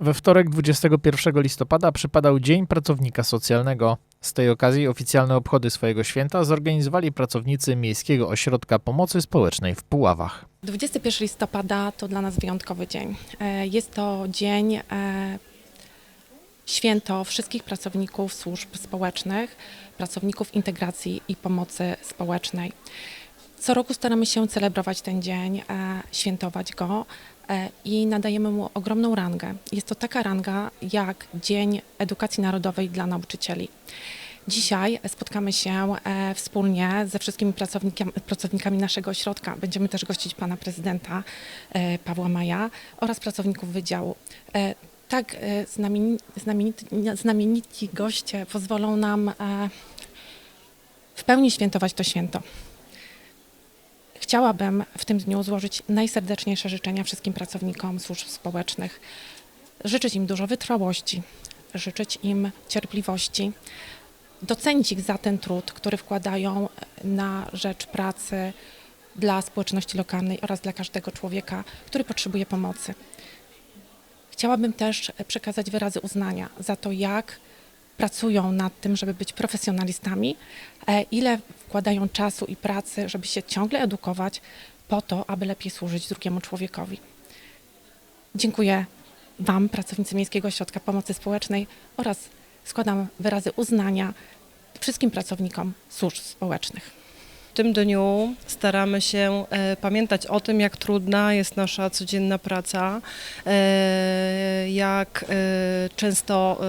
We wtorek 21 listopada przypadał Dzień Pracownika Socjalnego. Z tej okazji oficjalne obchody swojego święta zorganizowali pracownicy Miejskiego Ośrodka Pomocy Społecznej w Puławach. 21 listopada to dla nas wyjątkowy dzień. E, Jest to dzień, e, święto wszystkich pracowników służb społecznych, pracowników integracji i pomocy społecznej. Co roku staramy się celebrować ten dzień, e, świętować go i nadajemy mu ogromną rangę. Jest to taka ranga jak Dzień Edukacji Narodowej dla nauczycieli. Dzisiaj spotkamy się e, wspólnie ze wszystkimi pracownikami, naszego ośrodka. Będziemy też gościć pana prezydenta e, Pawła Maja oraz pracowników wydziału. E, Tak e, znamieni- znamienici, znamienici goście pozwolą nam e, w pełni świętować to święto. Chciałabym w tym dniu złożyć najserdeczniejsze życzenia wszystkim pracownikom służb społecznych. Życzyć im dużo wytrwałości, życzyć im cierpliwości, docenić ich za ten trud, który wkładają na rzecz pracy dla społeczności lokalnej oraz dla każdego człowieka, który potrzebuje pomocy. Chciałabym też przekazać wyrazy uznania za to, jak pracują nad tym, żeby być profesjonalistami, e, ile wkładają czasu i pracy, żeby się ciągle edukować po to, aby lepiej służyć drugiemu człowiekowi. Dziękuję Wam, pracownicy Miejskiego Ośrodka Pomocy Społecznej oraz składam wyrazy uznania wszystkim pracownikom służb społecznych. W tym dniu staramy się e, pamiętać o tym, jak trudna jest nasza codzienna praca, e, jak e, często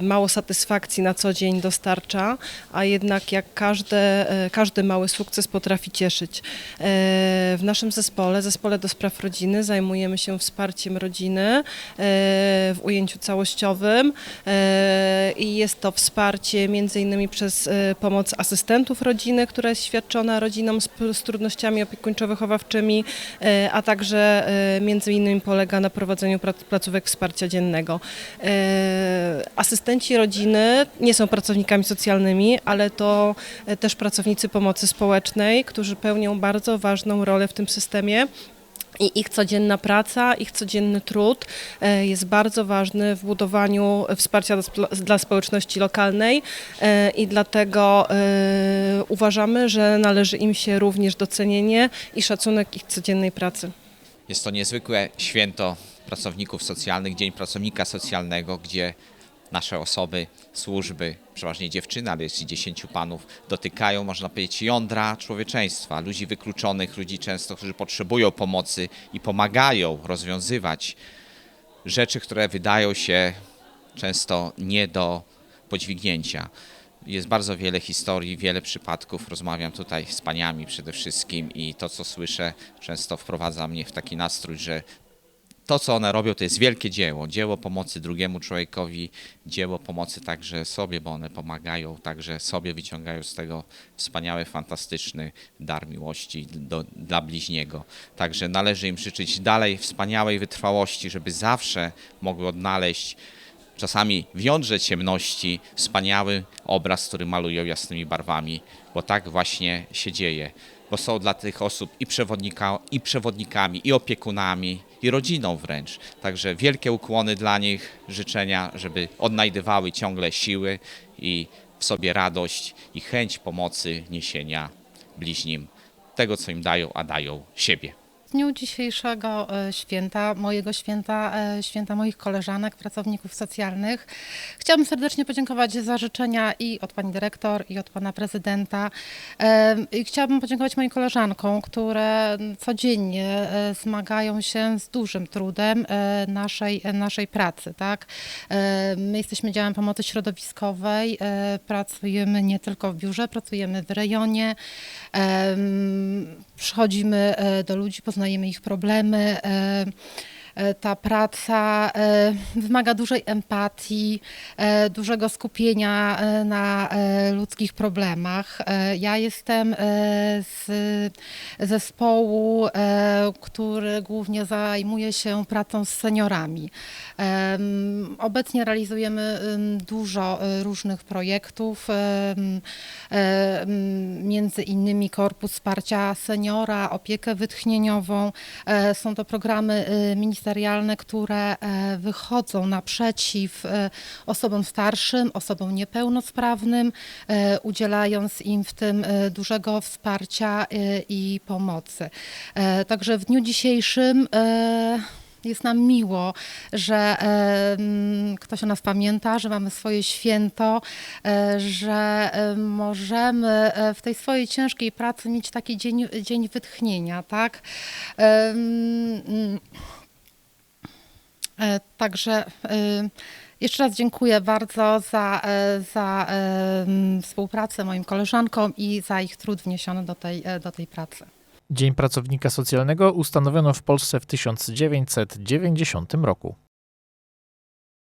mało satysfakcji na co dzień dostarcza, a jednak jak każde, każdy mały sukces potrafi cieszyć. W naszym zespole, zespole do spraw rodziny, zajmujemy się wsparciem rodziny w ujęciu całościowym i jest to wsparcie między innymi przez pomoc asystentów rodziny, która jest świadczona rodzinom z, z trudnościami opiekuńczo-wychowawczymi, e, a także e, między innymi polega na prowadzeniu placówek wsparcia dziennego. E, Asystenci rodziny nie są pracownikami socjalnymi, ale to też pracownicy pomocy społecznej, którzy pełnią bardzo ważną rolę w tym systemie. I ich codzienna praca, ich codzienny trud e, jest bardzo ważny w budowaniu wsparcia dla spo- dla społeczności lokalnej e, i dlatego e, uważamy, że należy im się również docenienie i szacunek ich codziennej pracy. Jest to niezwykłe święto pracowników socjalnych, Dzień Pracownika Socjalnego, gdzie nasze osoby, służby, przeważnie dziewczyny, ale jest i dziesięciu panów, dotykają, można powiedzieć, jądra człowieczeństwa, ludzi wykluczonych, ludzi często, którzy potrzebują pomocy i pomagają rozwiązywać rzeczy, które wydają się często nie do podźwignięcia. Jest bardzo wiele historii, wiele przypadków. Rozmawiam tutaj z paniami przede wszystkim i to, co słyszę, często wprowadza mnie w taki nastrój, że to, co one robią, to jest wielkie dzieło. Dzieło pomocy drugiemu człowiekowi, dzieło pomocy także sobie, bo one pomagają, także sobie wyciągają z tego wspaniały, fantastyczny dar miłości do, dla bliźniego. Także należy im życzyć dalej wspaniałej wytrwałości, żeby zawsze mogły odnaleźć czasami w jądrze ciemności wspaniały obraz, który malują jasnymi barwami, bo tak właśnie się dzieje. Bo są dla tych osób i, przewodnika, i przewodnikami, i opiekunami, i rodziną wręcz. Także wielkie ukłony dla nich, życzenia, żeby odnajdywały ciągle siły i w sobie radość i chęć pomocy, niesienia bliźnim tego, co im dają, a dają siebie. Dniu dzisiejszego e, święta, mojego święta, e, święta moich koleżanek, pracowników socjalnych, chciałabym serdecznie podziękować za życzenia i od pani dyrektor, i od pana prezydenta. E, I chciałabym podziękować moim koleżankom, które codziennie zmagają się z dużym trudem naszej, naszej pracy. Tak? My jesteśmy działem pomocy środowiskowej, pracujemy nie tylko w biurze, pracujemy w rejonie. Przychodzimy do ludzi, poznajemy ich problemy. E, Ta praca e, wymaga dużej empatii, e, dużego skupienia na ludzkich problemach. Ja jestem z zespołu, który głównie zajmuje się pracą z seniorami. Obecnie realizujemy em, dużo różnych projektów, między innymi Korpus Wsparcia Seniora, opiekę wytchnieniową. Są to programy e, Ministerstwa ministerialne, które e, wychodzą naprzeciw e, osobom starszym, osobom niepełnosprawnym, e, udzielając im w tym dużego wsparcia i pomocy. Także w dniu dzisiejszym jest nam miło, że ktoś o nas pamięta, że mamy swoje święto, że możemy w tej swojej ciężkiej pracy mieć taki dzień, dzień wytchnienia, tak? E, Także e, jeszcze raz dziękuję bardzo za, e, za współpracę moim koleżankom i za ich trud wniesiony do tej, do tej pracy. Dzień Pracownika Socjalnego ustanowiono w Polsce w 1990 roku.